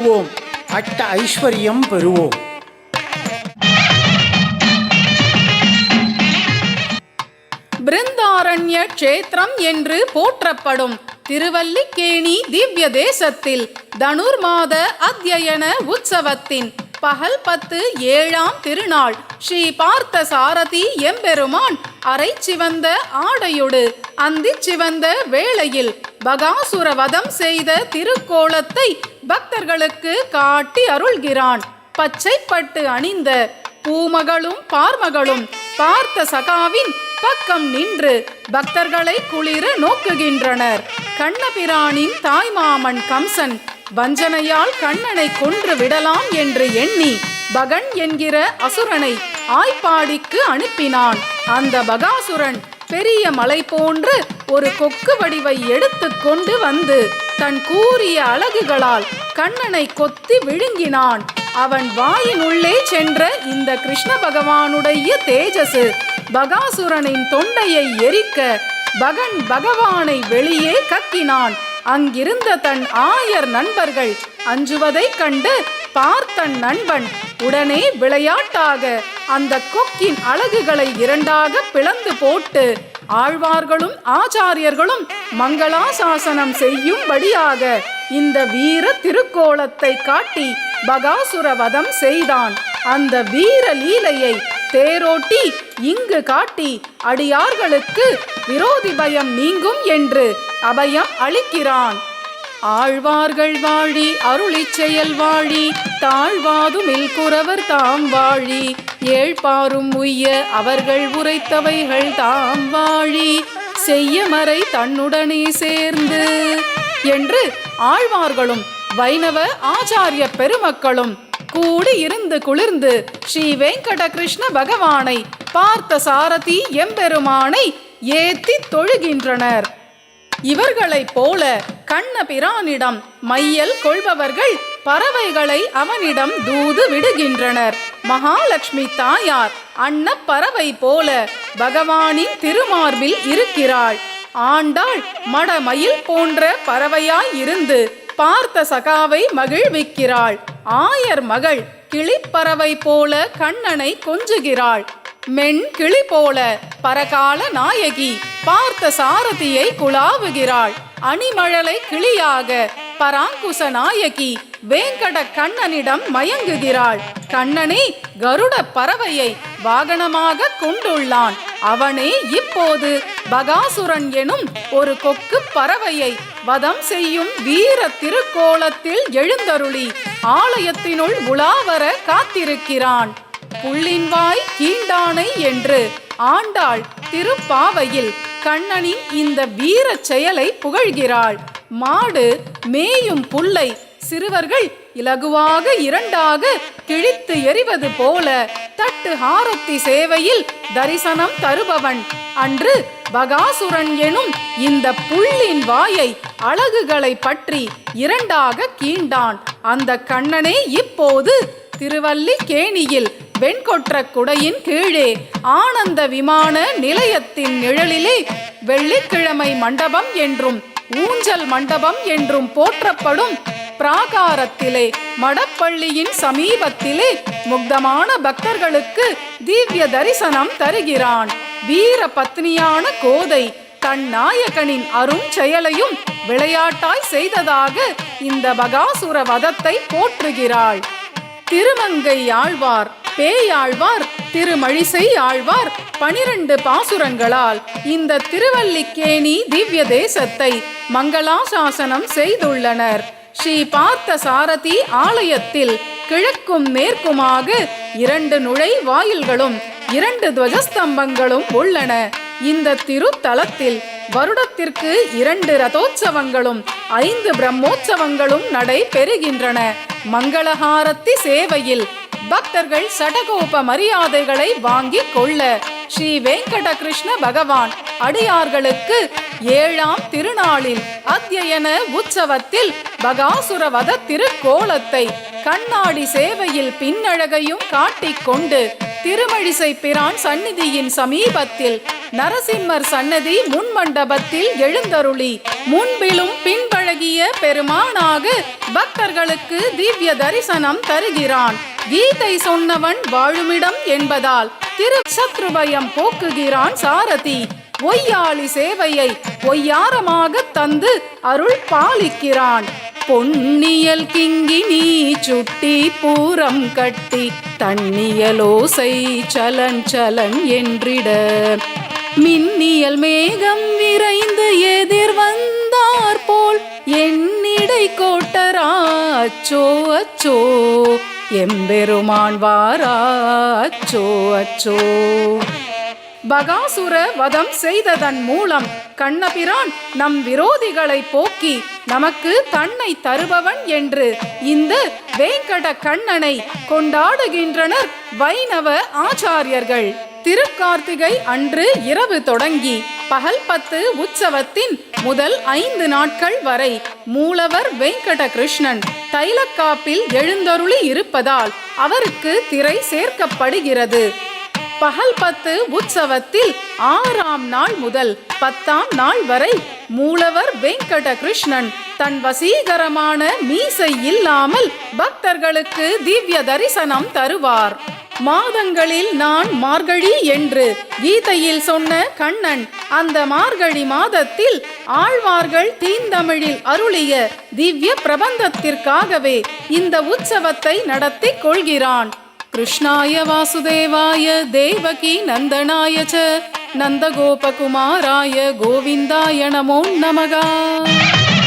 பெறுவோம். அட்ட ஐஸ்வர்யம் பெறுவோம். பிருந்தாரண்ய கஷேத்திரம் என்று போற்றப்படும் திருவல்லிக்கேணி திவ்ய தேசத்தில் தனுர்மாத அத்தியன உற்சவத்தின் பகல் பத்து ஏழாம் திருநாள் ஸ்ரீ பார்த்த சாரதி எம்பெருமான் அரை சிவந்த ஆடையொடு அந்தி சிவந்த வேளையில் பகாசுர வதம் செய்த திருக்கோலத்தை பக்தர்களுக்கு காட்டி அருள்கிறான். பச்சைப்பட்டு அணிந்த பூமகளும் பார்மகளும் பார்த்த சகாவின் பக்கம் நின்று பக்தர்களை குளிர நோக்குகின்றனர். கண்ணபிரானின் தாய்மாமன் கம்சன் வஞ்சனையால் கண்ணனை கொன்று விடலாம் என்று எண்ணி பகன் என்கிற அசுரனை ஆய்ப்பாடிக்கு அனுப்பினான். அந்த பகாசுரன் பெரிய மலை போன்று ஒரு கொக்கு வடிவை எடுத்து கொண்டு வந்து தன் கூறிய அழகுகளால் கண்ணனை கொத்தி விழுங்கினான். அவன் வாயின் உள்ளே சென்ற இந்த கிருஷ்ண பகவானுடைய தேஜசு பகாசுரனின் தொண்டையை எரிக்க பகன் பகவானை வெளியே கக்கினான். அங்கிருந்த தன் ஆயர் நண்பர்கள் அஞ்சுவதைக் கண்டு பார்த்தன் நண்பன் உடனே விளையாட்டாக அந்த கொக்கின் அழகுகளை இரண்டாக பிளந்து போட்டு ஆழ்வார்களும் ஆச்சாரியர்களும் மங்களாசாசனம் செய்யும்படியாக இந்த வீர திருக்கோலத்தை காட்டி பகாசுர வதம் செய்தான். அந்த வீர லீலையை தேரோட்டி இங்கு காட்டி அடியார்களுக்கு விரோதி பயம் நீங்கும் என்று அபயம் அளிக்கிறான். ஆழ்வார்கள் வாழி அருளி செயல் வாழி தாழ்வாதுமில் குறவர் தாம் வாழி ஏழ்பாரும் உய்ய அவர்கள் உரைத்தவைகள் தாம் வாழி செய்யமறை தன்னுடனே சேர்ந்து என்று ஆழ்வார்களும் வைணவ ஆச்சாரிய பெருமக்களும் கூடி இருந்து குளிர்ந்து ஸ்ரீ வெங்கட கிருஷ்ண பகவானை பார்த்த சாரதி எம்பெருமானை ஏத்தி தொழுகின்றனர். இவர்களைப் போல கண்ண பிரானிடம் மையல் கொள்பவர்கள் பறவைகளை அவனிடம் தூது விடுகின்றனர். மகாலட்சுமி தாயார் அன்ன பறவை போல பகவானின் திருமார்பில் இருக்கிறாள். ஆண்டாள் மடமயில் போன்ற பறவையாய் இருந்து பார்த்த சகாவை மகிழ்விக்கிறாள். ஆயர் மகள் கிளிப்பறவை போல கண்ணனை கொஞ்சுகிறாள். மென் கிளி போல பரகால நாயகி பார்த்த சாரதியை குழாவுகிறாள். அணிமழலை கிளியாக பராங்குச நாயகி வேங்கட கண்ணனிடம் மயங்குகிறாள். கண்ணனே கருட பறவையை வாகனமாக கொண்டுள்ளான். அவனே இப்போது பகாசுரன் எனும் ஒரு கொக்கு பறவையை வதம் செய்யும் வீர திருக்கோலத்தில் எழுந்தருளி ஆலயத்தினுள் உலாவர காத்திருக்கிறான். புள்ளின்வாய் கீண்டானை என்று. ஆண்டாள் திருப்பாவையில் கண்ணனின் இந்த வீர செயலை புகழ்கிறாள். மாடு மேயும் புல்லை சிறுவர்கள் இலகுவாக இரண்டாக கிழித்து எறிவது போல தட்டு ஹாரத்தி சேவையில் தரிசனம் தருபவன். அன்று பகாசுரன் எனும் இந்த புள்ளின் வாயை அழகுகளை பற்றி இரண்டாக கீண்டான். அந்த கண்ணனே இப்போது திருவல்லிக்கேணியில் வெண்கொற்ற குடையின் கீழே ஆனந்த விமான நிலையத்தின் நிழலிலே வெள்ளிக்கிழமை மண்டபம் என்றும் ஊஞ்சல் மண்டபம் என்றும் போற்றப்படும் பிராகாரத்திலே மடப்பள்ளியின் சமீபத்திலே முக்தமான பக்தர்களுக்கு திவ்ய தரிசனம் தருகிறான். வீர பத்னியான கோதை தன் நாயகனின் அரும் செயலையும் விளையாட்டாய் செய்ததாக இந்த பகாசுர வதத்தை போற்றுகிறாள். திருமங்கை ஆழ்வார் பேயாழ்வார் திருமழிசை ஆழ்வார் பனிரெண்டு பாசுரங்களால் இந்த திருவல்லிக்கேணி திவ்ய தேசத்தை மங்களாசாசனம் செய்துள்ளனர். ஸ்ரீ பார்த்த சாரதி ஆலயத்தில் கிழக்கும் மேற்குமாக இரண்டு நுழை வாயில்களும் இரண்டு துவஜஸ்தம்பங்களும் உள்ளன. இந்த திருத்தலத்தில் வருடத்திற்கு இரண்டு ரதோற்சவங்களும் ஐந்து பிரம்மோற்சவங்களும் நடைபெறுகின்றன. மங்களஹாரத்தி சேவையில் பக்தர்கள் சடகோப மரியாதைகளை வாங்கிக் கொள்ள ஸ்ரீ வெங்கட கிருஷ்ண பகவான் அடியார்களுக்கு ஏழாம் திருநாளில் அத்தியன உற்சவத்தில் பகாசுரவத திருக்கோலத்தை கண்ணாடி சேவையில் பின்னழகையும் காட்டிக்கொண்டு திருமழிசை பிரான் சந்நிதியின் சமீபத்தில் நரசிம்மர் சன்னதி முன்மண்டபத்தில் எழுந்தருளி முன்பிலும் பின்பழகிய பெருமானாக பக்தர்களுக்கு திவ்ய தரிசனம் தருகிறான். கீதை சொன்னவன் வாழுமிடம் என்பதால் திரு சத்ருபயம் போக்குகிறான் சாரதி. ஒய்யாளி சேவையை ஒய்யாரமாக தந்து அருள் பாலிக்கிறான். பொன்னியல் கிங்கினி சுட்டி பூரம் கட்டி தண்ணியலோசை சலன் சலன் என்றிட. மின்னியல் மேகம் விரைந்து எதிர் வந்தார் போல் என்னிடை கோட்டரா அச்சோ அச்சோ எம்பெருமான் வாரா அச்சோ அச்சோ. பகாசுர வதம் செய்ததன் மூலம் கண்ணபிரான் நம் விரோதிகளை போக்கி நமக்கு தன்னை தருபவன் என்று இந்த வேங்கட கண்ணனை கொண்டாடுகின்றனர் வைணவ ஆச்சாரியர்கள். திருக்கார்த்திகை அன்று இரவு தொடங்கி பகல் பத்து உற்சவத்தின் முதல் ஐந்து நாட்கள் வரை மூலவர் வெங்கட கிருஷ்ணன் தைலக்காப்பில் எழுந்தருளி இருப்பதால் அவருக்கு திரை சேர்க்கப்படுகிறது. பகல் பத்து உற்சவத்தில் ஆறாம் நாள் முதல் பத்தாம் நாள் வரை மூலவர் வெங்கட கிருஷ்ணன் தன் வசீகரமான மீசை இல்லாமல் பக்தர்களுக்கு திவ்ய தரிசனம் தருவார். மாதங்களில் நான் மார்கழி என்று கீதையில் சொன்ன கண்ணன் அந்த மார்கழி மாதத்தில் ஆழ்வார்கள் தீந்தமிழில் அருளிய திவ்ய பிரபந்தத்திற்காகவே இந்த உற்சவத்தை நடத்தி கொள்கிறான். कृष्णाय वासुदेवाय देवकी नन्दनाय च नन्दगोपकुमाराय गोविन्दाय नमो नमः